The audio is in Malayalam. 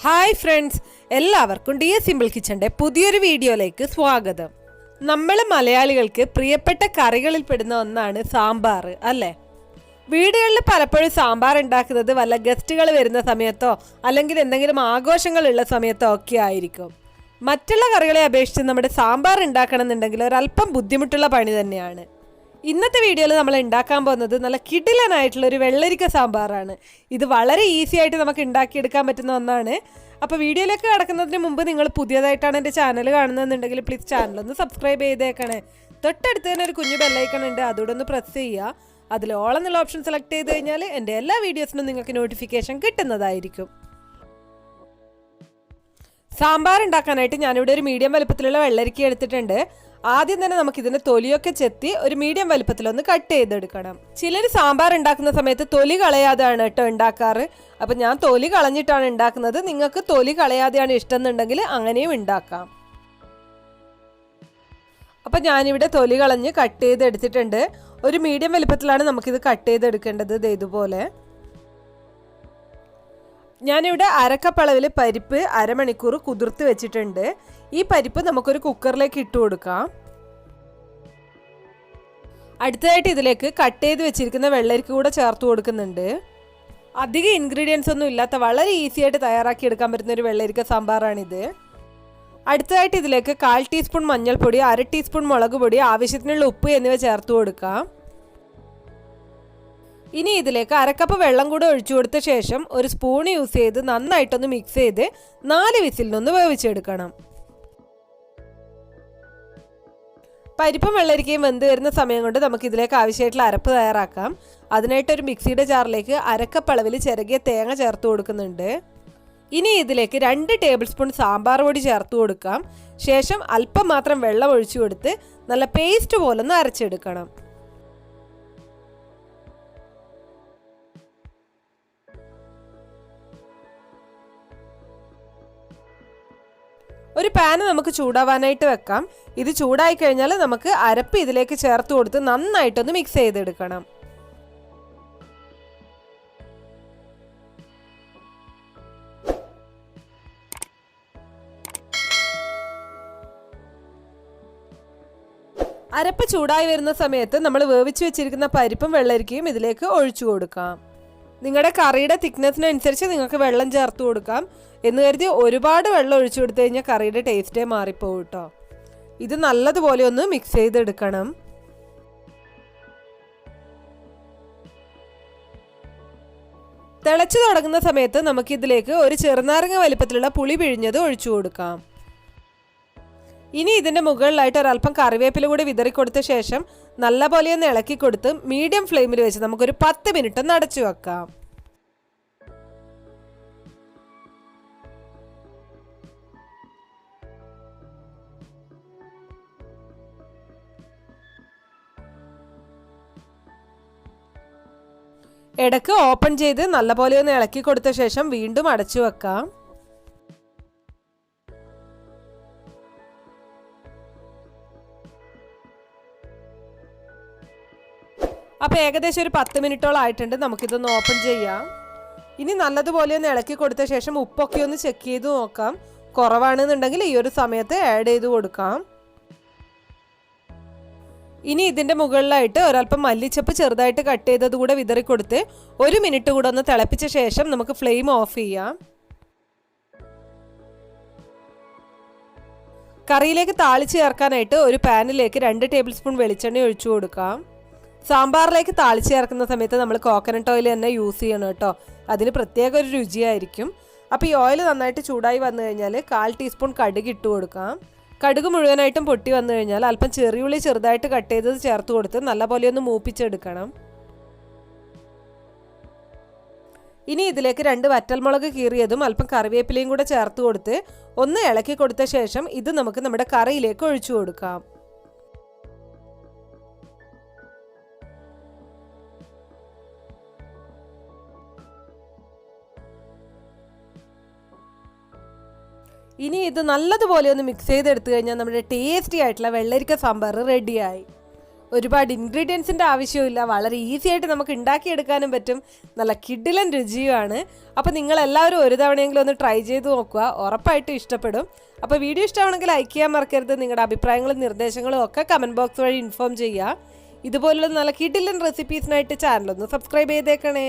ഹായ് ഫ്രണ്ട്സ് എല്ലാവർക്കും ഡി എസ് സിമ്പിൾ കിച്ചന്റെ പുതിയൊരു വീഡിയോയിലേക്ക് സ്വാഗതം. നമ്മൾ മലയാളികൾക്ക് പ്രിയപ്പെട്ട കറികളിൽ പെടുന്ന ഒന്നാണ് സാമ്പാർ അല്ലേ? വീടുകളിൽ പലപ്പോഴും സാമ്പാർ ഉണ്ടാക്കുന്നത് വല്ല ഗസ്റ്റുകൾ വരുന്ന സമയത്തോ അല്ലെങ്കിൽ എന്തെങ്കിലും ആഘോഷങ്ങളുള്ള സമയത്തോ ഒക്കെ ആയിരിക്കും. മറ്റുള്ള കറികളെ അപേക്ഷിച്ച് നമ്മുടെ സാമ്പാർ ഉണ്ടാക്കണമെന്നുണ്ടെങ്കിൽ ഒരല്പം ബുദ്ധിമുട്ടുള്ള പണി തന്നെയാണ്. ഇന്നത്തെ വീഡിയോയിൽ നമ്മൾ ഉണ്ടാക്കാൻ പോകുന്നത് നല്ല കിടിലനായിട്ടുള്ള ഒരു വെള്ളരിക്ക സാമ്പാറാണ്. ഇത് വളരെ ഈസി ആയിട്ട് നമുക്ക് ഉണ്ടാക്കിയെടുക്കാൻ പറ്റുന്ന ഒന്നാണ്. അപ്പോൾ വീഡിയോയിലേക്ക് കിടക്കുന്നതിന് മുമ്പ് നിങ്ങൾ പുതിയതായിട്ടാണ് എന്റെ ചാനൽ കാണുന്നതെന്നുണ്ടെങ്കിൽ പ്ലീസ് ചാനൽ ഒന്ന് സബ്സ്ക്രൈബ് ചെയ്തേക്കണേ. തൊട്ടടുത്ത് തന്നെ ഒരു കുഞ്ഞു ബെല്ലൈക്കൺ ഉണ്ട് അതോടെ ഒന്ന് പ്രസ് ചെയ്യുക. അതിൽ ഓൾ എന്നുള്ള ഓപ്ഷൻ സെലക്ട് ചെയ്ത് കഴിഞ്ഞാൽ എന്റെ എല്ലാ വീഡിയോസിനും നിങ്ങൾക്ക് നോട്ടിഫിക്കേഷൻ കിട്ടുന്നതായിരിക്കും. സാമ്പാർ ഉണ്ടാക്കാനായിട്ട് ഞാനിവിടെ ഒരു മീഡിയം വലുപ്പത്തിലുള്ള വെള്ളരിക്ക എടുത്തിട്ടുണ്ട്. ആദ്യം തന്നെ നമുക്ക് ഇതിന്റെ തൊലിയൊക്കെ ചെത്തി ഒരു മീഡിയം വലുപ്പത്തിലൊന്ന് കട്ട് ചെയ്തെടുക്കണം. ചിലർ സാമ്പാർ ഉണ്ടാക്കുന്ന സമയത്ത് തൊലി കളയാതെയാണ് കേട്ടോ ഉണ്ടാക്കാറ്. അപ്പം ഞാൻ തൊലി കളഞ്ഞിട്ടാണ് ഉണ്ടാക്കുന്നത്. നിങ്ങൾക്ക് തൊലി കളയാതെയാണ് ഇഷ്ടം എന്നുണ്ടെങ്കിൽ അങ്ങനെയും ഉണ്ടാക്കാം. അപ്പം ഞാനിവിടെ തൊലി കളഞ്ഞ് കട്ട് ചെയ്തെടുത്തിട്ടുണ്ട്. ഒരു മീഡിയം വലുപ്പത്തിലാണ് നമുക്കിത് കട്ട് ചെയ്തെടുക്കേണ്ടത് ഇതുപോലെ. ഞാനിവിടെ അരക്കപ്പളവിൽ പരിപ്പ് അരമണിക്കൂർ കുതിർത്ത് വെച്ചിട്ടുണ്ട്. ഈ പരിപ്പ് നമുക്കൊരു കുക്കറിലേക്ക് ഇട്ട് കൊടുക്കാം. അടുത്തതായിട്ട് ഇതിലേക്ക് കട്ട് ചെയ്ത് വെച്ചിരിക്കുന്ന വെള്ളരിക്ക കൂടെ ചേർത്ത് കൊടുക്കുന്നുണ്ട്. അധികം ഇൻഗ്രീഡിയൻസ് ഒന്നും ഇല്ലാത്ത വളരെ ഈസി ആയിട്ട് തയ്യാറാക്കി എടുക്കാൻ പറ്റുന്ന ഒരു വെള്ളരിക്ക സാമ്പാറാണിത്. അടുത്തതായിട്ട് ഇതിലേക്ക് കാൽ ടീസ്പൂൺ മഞ്ഞൾപ്പൊടി അര ടീസ്പൂൺ മുളക് പൊടി ആവശ്യത്തിനുള്ള ഉപ്പ് എന്നിവ ചേർത്ത് കൊടുക്കാം. ഇനി ഇതിലേക്ക് അരക്കപ്പ് വെള്ളം കൂടെ ഒഴിച്ചു കൊടുത്ത ശേഷം ഒരു സ്പൂൺ യൂസ് ചെയ്ത് നന്നായിട്ടൊന്ന് മിക്സ് ചെയ്ത് നാല് വിസിലിനൊന്ന് വേവിച്ചെടുക്കണം. പരിപ്പും വെള്ളരിക്കയും വെന്ത് വരുന്ന സമയം കൊണ്ട് നമുക്ക് ഇതിലേക്ക് ആവശ്യമായിട്ടുള്ള അരപ്പ് തയ്യാറാക്കാം. അതിനായിട്ട് ഒരു മിക്സിയുടെ ജാറിലേക്ക് അരക്കപ്പളവിൽ ചിരകിയ തേങ്ങ ചേർത്ത് കൊടുക്കുന്നുണ്ട്. ഇനി ഇതിലേക്ക് രണ്ട് ടേബിൾ സ്പൂൺ സാമ്പാർ പൊടി ചേർത്ത് കൊടുക്കാം. ശേഷം അല്പം മാത്രം വെള്ളം ഒഴിച്ചു കൊടുത്ത് നല്ല പേസ്റ്റ് പോലൊന്ന് അരച്ചെടുക്കണം. പാന് നമുക്ക് ചൂടാവാനായിട്ട് വെക്കാം. ഇത് ചൂടായി കഴിഞ്ഞാൽ നമുക്ക് അരപ്പ് ഇതിലേക്ക് ചേർത്ത് കൊടുത്ത് നന്നായിട്ടൊന്ന് മിക്സ് ചെയ്തെടുക്കണം. അരപ്പ് ചൂടായി വരുന്ന സമയത്ത് നമ്മൾ വേവിച്ച് വെച്ചിരിക്കുന്ന പരിപ്പും വെള്ളരിക്കയും ഇതിലേക്ക് ഒഴിച്ചു കൊടുക്കാം. നിങ്ങളുടെ കറിയുടെ തിക്നെസ്സിനനുസരിച്ച് നിങ്ങൾക്ക് വെള്ളം ചേർത്ത് കൊടുക്കാം എന്ന് കരുതി ഒരുപാട് വെള്ളം ഒഴിച്ചു കൊടുത്തു കഴിഞ്ഞാൽ കറിയുടെ ടേസ്റ്റേ മാറിപ്പോകും കേട്ടോ ഇത് നല്ലതുപോലെ ഒന്ന് മിക്സ് ചെയ്തെടുക്കണം. തിളച്ചു തുടങ്ങുന്ന സമയത്ത് നമുക്കിതിലേക്ക് ഒരു ചെറുനാരങ്ങ വലിപ്പത്തിലുള്ള പുളി പിഴിഞ്ഞത് ഒഴിച്ചു കൊടുക്കാം. ഇനി ഇതിന്റെ മുകളിലായിട്ട് ഒരല്പം കറിവേപ്പില കൂടി വിതറിക്കൊടുത്ത ശേഷം നല്ലപോലെ ഒന്ന് ഇളക്കി കൊടുത്ത് മീഡിയം ഫ്ലെയിമിൽ വെച്ച് നമുക്കൊരു പത്ത് മിനിറ്റ് ഒന്ന് അടച്ചു വെക്കാം. ഇടയ്ക്ക് ഓപ്പൺ ചെയ്ത് നല്ലപോലെ ഒന്ന് ഇളക്കി കൊടുത്ത ശേഷം വീണ്ടും അടച്ചു വെക്കാം. അപ്പോൾ ഏകദേശം ഒരു പത്ത് മിനിറ്റോളം ആയിട്ടുണ്ട്. നമുക്കിതൊന്ന് ഓപ്പൺ ചെയ്യാം. ഇനി നല്ലതുപോലെ ഒന്ന് ഇളക്കി കൊടുത്ത ശേഷം ഉപ്പൊക്കെ ഒന്ന് ചെക്ക് ചെയ്ത് നോക്കാം. കുറവാണെന്നുണ്ടെങ്കിൽ ഈ ഒരു സമയത്ത് ആഡ് ചെയ്ത് കൊടുക്കാം. ഇനി ഇതിന്റെ മുകളിലായിട്ട് ഒരല്പം മല്ലിച്ചപ്പ് ചെറുതായിട്ട് കട്ട് ചെയ്തത് കൂടെ വിതറി കൊടുത്ത് ഒരു മിനിറ്റ് കൂടെ ഒന്ന് തിളപ്പിച്ച ശേഷം നമുക്ക് ഫ്ലെയിം ഓഫ് ചെയ്യാം. കറിയിലേക്ക് താളിച്ച് ചേർക്കാനായിട്ട് ഒരു പാനിലേക്ക് രണ്ട് ടേബിൾ സ്പൂൺ വെളിച്ചെണ്ണ ഒഴിച്ചു കൊടുക്കാം. സാമ്പാറിലേക്ക് താളിച്ച് ചേർക്കുന്ന സമയത്ത് നമ്മൾ കോക്കനട്ട് ഓയിൽ തന്നെ യൂസ് ചെയ്യണം കേട്ടോ. അതിന് പ്രത്യേക ഒരു രുചിയായിരിക്കും. അപ്പോൾ ഈ ഓയിൽ നന്നായിട്ട് ചൂടായി വന്നു കഴിഞ്ഞാൽ കാൽ ടീസ്പൂൺ കടുക് ഇട്ട് കൊടുക്കാം. കടുക് മുഴുവനായിട്ടും പൊട്ടി വന്നു കഴിഞ്ഞാൽ അല്പം ചെറിയുള്ളി ചെറുതായിട്ട് കട്ട് ചെയ്തത് ചേർത്ത് കൊടുത്ത് നല്ലപോലെ ഒന്ന് മൂപ്പിച്ചെടുക്കണം. ഇനി ഇതിലേക്ക് രണ്ട് വറ്റൽമുളക് കീറിയതും അല്പം കറിവേപ്പിലയും കൂടെ ചേർത്ത് കൊടുത്ത് ഒന്ന് ഇളക്കി കൊടുത്ത ശേഷം ഇത് നമുക്ക് നമ്മുടെ കറിയിലേക്ക് ഒഴിച്ചു കൊടുക്കാം. ഇനി ഇത് നല്ലതുപോലെ ഒന്ന് മിക്സ് ചെയ്തെടുത്തു കഴിഞ്ഞാൽ നമ്മുടെ ടേസ്റ്റി ആയിട്ടുള്ള വെള്ളരിക്ക സാമ്പാർ റെഡിയായി ഒരുപാട് ഇൻഗ്രീഡിയൻസിന്റെ ആവശ്യമില്ല വളരെ ഈസി ആയിട്ട് നമുക്ക് ഉണ്ടാക്കിയെടുക്കാനും പറ്റും. നല്ല കിഡിലൻ രുചിയുമാണ്. അപ്പോൾ നിങ്ങളെല്ലാവരും ഒരു തവണയെങ്കിലും ഒന്ന് ട്രൈ ചെയ്ത് നോക്കുക. ഉറപ്പായിട്ടും ഇഷ്ടപ്പെടും. അപ്പോൾ വീഡിയോ ഇഷ്ടമാണെങ്കിൽ ലൈക്ക് ചെയ്യാൻ മറക്കരുത്. നിങ്ങളുടെ അഭിപ്രായങ്ങളും നിർദ്ദേശങ്ങളും ഒക്കെ കമന്റ് ബോക്സ് വഴി ഇൻഫോം ചെയ്യുക. ഇതുപോലുള്ള നല്ല കിഡിലൻ റെസിപ്പീസിനായിട്ട് ചാനലൊന്ന് സബ്സ്ക്രൈബ് ചെയ്തേക്കണേ.